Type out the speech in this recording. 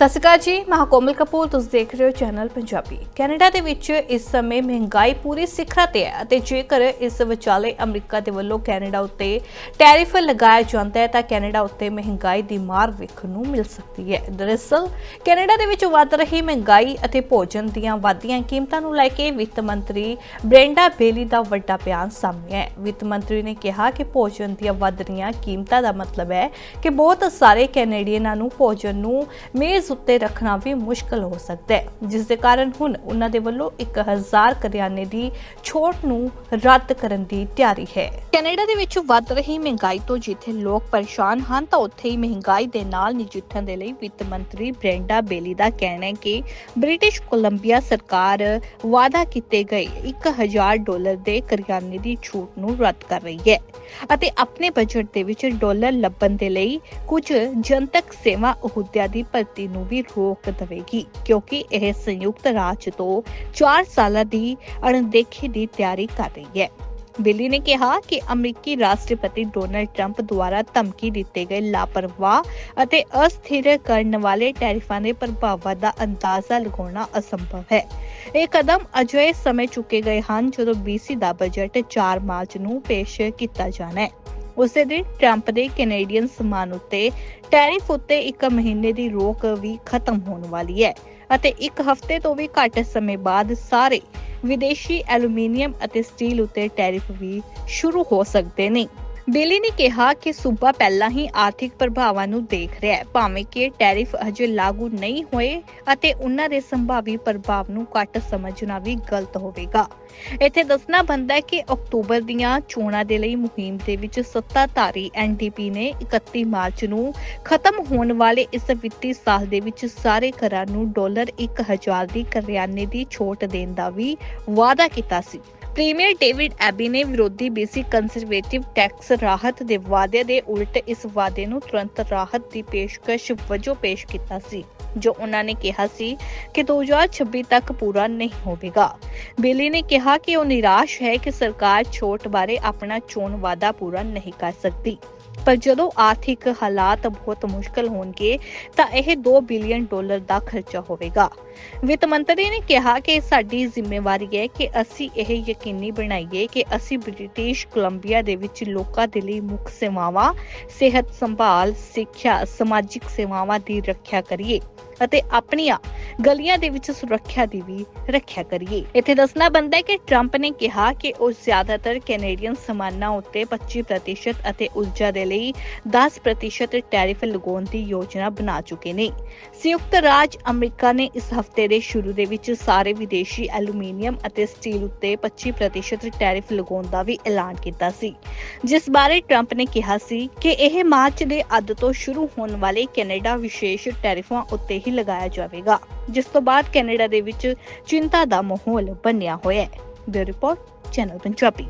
ਸਤਿ ਸ਼੍ਰੀ ਅਕਾਲ ਜੀ, ਮੈਂ ਕੋਮਲ ਕਪੂਰ, ਤੁਸੀਂ ਦੇਖ ਰਹੇ ਹੋ ਚੈਨਲ ਪੰਜਾਬੀ। ਕੈਨੇਡਾ ਦੇ ਵਿੱਚ ਇਸ ਸਮੇਂ ਮਹਿੰਗਾਈ ਪੂਰੀ ਸਿਖਰਾਂ ਤੇ ਹੈ ਅਤੇ ਜੇਕਰ ਇਸ ਵਿਚਾਲੇ ਅਮਰੀਕਾ ਦੇ ਵੱਲੋਂ ਕੈਨੇਡਾ ਉੱਤੇ ਟੈਰਿਫ ਲਗਾਇਆ ਜਾਂਦਾ ਹੈ, ਤਾਂ ਕੈਨੇਡਾ ਉੱਤੇ ਮਹਿੰਗਾਈ ਦੀ ਮਾਰ ਵੇਖਣ ਨੂੰ ਮਿਲ ਸਕਦੀ ਹੈ। ਦਰਅਸਲ, ਕੈਨੇਡਾ ਦੇ ਵਿੱਚ ਵੱਧ ਰਹੀ ਮਹਿੰਗਾਈ ਅਤੇ ਭੋਜਨ ਦੀਆਂ ਵਧਦੀਆਂ ਕੀਮਤਾਂ ਨੂੰ ਲੈ ਕੇ ਵਿੱਤ ਮੰਤਰੀ ਬ੍ਰੈਂਡਾ ਬੇਲੀ ਦਾ ਵੱਡਾ ਬਿਆਨ ਸਾਹਮਣੇ ਹੈ ਵਿੱਤ ਮੰਤਰੀ ਨੇ ਕਿਹਾ ਕਿ ਭੋਜਨ ਦੀਆਂ ਵੱਧ ਰਹੀਆਂ ਕੀਮਤਾਂ ਦਾ ਮਤਲਬ ਹੈ ਕਿ ਬਹੁਤ ਸਾਰੇ ਕੈਨੇਡੀਅਨਾਂ ਨੂੰ ਭੋਜਨ ਨੂੰ ਮੇਜ਼ ਉੱਤੇ ਰੱਖਣਾ ਵੀ ਮੁਸ਼ਕਲ ਹੋ ਸਕਦਾ ਹੈ। ਜਿਸ ਦੇ ਕਾਰਨ ਹੁਣ ਉਹਨਾਂ ਦੇ ਵੱਲੋਂ 1000 ਕਰਿਆਨੇ ਦੀ ਛੋਟ ਨੂੰ ਰੱਦ ਕਰਨ ਦੀ ਤਿਆਰੀ ਹੈ। ਕੈਨੇਡਾ ਦੇ ਵਿੱਚ ਵੱਧ ਰਹੀ ਮਹਿੰਗਾਈ ਤੋਂ ਜਿੱਥੇ ਲੋਕ ਪਰੇਸ਼ਾਨ ਹਨ, ਤਾਂ ਉੱਥੇ ਹੀ ਮਹਿੰਗਾਈ ਦੇ ਨਾਲ ਨਜਿੱਠਣ ਦੇ ਲਈ ਵਿੱਤ ਮੰਤਰੀ ਬ੍ਰੈਂਡਾ ਬੇਲੀ ਦਾ ਕਹਿਣਾ ਹੈ ਕਿ ਬ੍ਰਿਟਿਸ਼ ਕੋਲੰਬੀਆ ਸਰਕਾਰ ਵਾਅਦਾ ਕੀਤੇ ਗਏ 1000 ਡਾਲਰ ਦੇ ਕਰਿਆਨੇ ਦੀ ਛੂਟ ਨੂੰ ਰੱਦ ਕਰ ਰਹੀ ਹੈ ਅਤੇ ਆਪਣੇ ਬਜਟ ਦੇ ਵਿੱਚ ਡਾਲਰ ਲੱਭਣ ਦੇ ਲਈ ਕੁਝ ਜਨਤਕ ਸੇਵਾ ਅਹੁਦਿਆਂ ਦੀ ਭਰਤੀ ਨੂੰ ਵੀ ਰੋਕ ਦੇਵੇਗੀ, ਕਿਉਂਕਿ ਇਹ ਸੰਯੁਕਤ ਰਾਜ ਤੋਂ 4 ਸਾਲਾਂ ਦੀ ਅਣਦੇਖੀ ਦੀ ਤਿਆਰੀ ਕਰ ਰਹੀ ਹੈ। ਬਿੱਲੀ ਨੇ ਕਿਹਾ ਕਿ ਅਮਰੀਕੀ ਰਾਸ਼ਟਰਪਤੀ ਡੋਨਲਡ ਟਰੰਪ ਦੁਆਰਾ ਧਮਕੀ ਦਿੱਤੇ ਗਏ ਲਾਪਰਵਾਹ ਅਤੇ ਅਸਥਿਰ ਕਰਨ ਵਾਲੇ ਟੈਰਿਫਾਂ ਦੇ ਪ੍ਰਭਾਵਾਂ ਦਾ ਅੰਦਾਜ਼ਾ ਲਗਾਉਣਾ ਅਸੰਭਵ ਹੈ। ਇਹ ਕਦਮ ਅਜਿਹੇ ਸਮੇਂ ਚੁੱਕੇ ਗਏ ਹਨ ਜਦੋਂ BC ਦਾ ਬਜਟ 4 ਮਾਰਚ ਨੂੰ ਪੇਸ਼ ਕੀਤਾ ਜਾਣਾ ਹੈ। ਉਸੇ ਦਿਨ ਟਰੰਪ ਦੇ ਕੈਨੇਡੀਅਨ ਸਮਾਨ ਉੱਤੇ ਟੈਰਿਫ ਉੱਤੇ ਇੱਕ ਮਹੀਨੇ ਦੀ ਰੋਕ ਵੀ ਖਤਮ ਹੋਣ ਵਾਲੀ ਹੈ ਅਤੇ ਇੱਕ ਹਫ਼ਤੇ ਤੋਂ ਵੀ ਘੱਟ ਸਮੇਂ ਬਾਅਦ ਸਾਰੇ ਵਿਦੇਸ਼ੀ ਐਲੂਮੀਨੀਅਮ ਅਤੇ ਸਟੀਲ ਉੱਤੇ ਟੈਰਿਫ ਵੀ ਸ਼ੁਰੂ ਹੋ ਸਕਦੇ ਨੇ। ਬੇਲੀ ਨੇ ਕਿਹਾ ਕਿ ਸੂਬਾ ਪਹਿਲਾਂ ਹੀ ਆਰਥਿਕ ਪ੍ਰਭਾਵਾਂ ਨੂੰ ਦੇਖ ਰਿਹਾ ਹੈ, ਭਾਵੇਂ ਕਿ ਟੈਰਿਫ ਅਜੇ ਲਾਗੂ ਨਹੀਂ ਹੋਏ ਅਤੇ ਉਹਨਾਂ ਦੇ ਸੰਭਾਵੀ ਪ੍ਰਭਾਵ ਨੂੰ ਘੱਟ ਸਮਝਣਾ ਵੀ ਗਲਤ ਹੋਵੇਗਾ। ਇੱਥੇ ਦੱਸਣਾ ਬੰਦਾ ਹੈ ਕਿ ਅਕਤੂਬਰ ਦੀਆਂ ਚੋਣਾਂ ਦੇ ਲਈ ਮੁਹਿੰਮ ਦੇ ਵਿੱਚ ਸੱਤਾਧਾਰੀ ਐਨਡੀਪੀ ਨੇ 31 ਮਾਰਚ ਨੂੰ ਖਤਮ ਹੋਣ ਵਾਲੇ ਇਸ ਵਿੱਤੀ ਸਾਲ ਦੇ ਵਿੱਚ ਸਾਰੇ ਘਰਾਂ ਨੂੰ ਡਾਲਰ 1000 ਦੀ ਕਰਿਆਨੇ ਦੀ ਛੋਟ ਦੇਣ ਦਾ ਵੀ ਵਾਅਦਾ ਕੀਤਾ ਸੀ। ਪ੍ਰੀਮੀਅਰ ਡੇਵਿਡ ਐਬੀ ਨੇ ਵਿਰੋਧੀ BC ਕੰਜ਼ਰਵੇਟਿਵ ਟੈਕਸ ਰਾਹਤ ਦੇ ਵਾਅਦੇ ਦੇ ਉਲਟ ਇਸ ਵਾਅਦੇ ਨੂੰ ਤੁਰੰਤ ਰਾਹਤ ਦੀ ਪੇਸ਼ਕਸ਼ ਵਜੋਂ ਪੇਸ਼ ਕੀਤਾ ਸੀ, ਜੋ ਉਹਨਾਂ ਨੇ ਕਿਹਾ ਸੀ ਕਿ 2026 ਤੱਕ ਪੂਰਾ ਨਹੀਂ ਹੋਵੇਗਾ। ਬੇਲੀ ਨੇ ਕਿਹਾ ਕਿ ਉਹ ਨਿਰਾਸ਼ ਹੈ ਕਿ ਸਰਕਾਰ ਛੋਟ ਬਾਰੇ ਆਪਣਾ ਚੋਣ ਵਾਅਦਾ ਪੂਰਾ ਨਹੀਂ ਕਰ ਸਕਦੀ। ਪਰ ਜਦੋਂ ਆਰਥਿਕ ਹਾਲਾਤ ਬਹੁਤ ਮੁਸ਼ਕਲ ਹੋਣਗੇ, ਤਾਂ ਇਹ 2 ਬਿਲੀਅਨ ਡਾਲਰ ਦਾ ਖਰਚਾ ਹੋਵੇਗਾ। ਵਿੱਤ ਮੰਤਰੀ ਨੇ ਕਿਹਾ ਕਿ ਸਾਡੀ ਜ਼ਿੰਮੇਵਾਰੀ ਹੈ ਕਿ ਅਸੀਂ ਇਹ ਯਕੀਨੀ ਬਣਾਈਏ ਕਿ ਅਸੀਂ ਬ੍ਰਿਟਿਸ਼ ਕੋਲੰਬੀਆ ਦੇ ਵਿੱਚ ਲੋਕਾਂ ਦੇ ਲਈ ਮੁੱਖ ਸੇਵਾਵਾਂ, ਸਿਹਤ ਸੰਭਾਲ, ਸਿੱਖਿਆ, ਸਮਾਜਿਕ ਸੇਵਾਵਾਂ ਦੀ ਰੱਖਿਆ ਕਰੀਏ ਅਤੇ ਆਪਣੀਆਂ ਗਲੀਆਂ ਦੇ ਵਿੱਚ ਸੁਰੱਖਿਆ ਦੀ ਵੀ ਰੱਖਿਆ ਕਰੀਏ। ਇੱਥੇ ਦੱਸਣਾ ਬੰਦਾ ਹੈ ਕਿ ਟਰੰਪ ਨੇ ਕਿਹਾ ਕਿ ਉਹ ਜ਼ਿਆਦਾਤਰ ਕੈਨੇਡੀਅਨ ਸਮਾਨਾਂ ਉੱਤੇ 25% ਅਤੇ ਊਰਜਾ ਦੇ ਲਈ 10% ਟੈਰਿਫ ਲਗਾਉਣ ਦੀ ਯੋਜਨਾ ਬਣਾ ਚੁੱਕੇ ਨੇ। ਸੰਯੁਕਤ ਰਾਜ ਅਮਰੀਕਾ ਨੇ ਇਸ ਹਫ਼ਤੇ ਦੇ ਸ਼ੁਰੂ ਦੇ ਵਿੱਚ ਸਾਰੇ ਵਿਦੇਸ਼ੀ ਐਲੂਮੀਨੀਅਮ ਅਤੇ ਸਟੀਲ ਉੱਤੇ 25% ਟੈਰਿਫ ਲਗਾਉਣ ਦਾ ਵੀ ਐਲਾਨ ਕੀਤਾ ਸੀ। ਜਿਸ ਬਾਰੇ ਟਰੰਪ ਨੇ ਕਿਹਾ ਸੀ ਕਿ ਇਹ ਮਾਰਚ ਦੇ ਅੱਧ ਤੋਂ ਸ਼ੁਰੂ ਹੋਣ ਵਾਲੇ ਕੈਨੇਡਾ ਵਿਸ਼ੇਸ਼ ਟੈਰਿਫਾਂ ਉੱਤੇ ਹੀ ਲਗਾਇਆ ਜਾਵੇਗਾ, ਜਿਸ ਤੋਂ ਬਾਅਦ ਕੈਨੇਡਾ ਦੇ ਵਿੱਚ ਚਿੰਤਾ ਦਾ ਮਾਹੌਲ ਬਣਿਆ ਹੋਇਆ ਹੈ। Bureau report, channel Punjabi.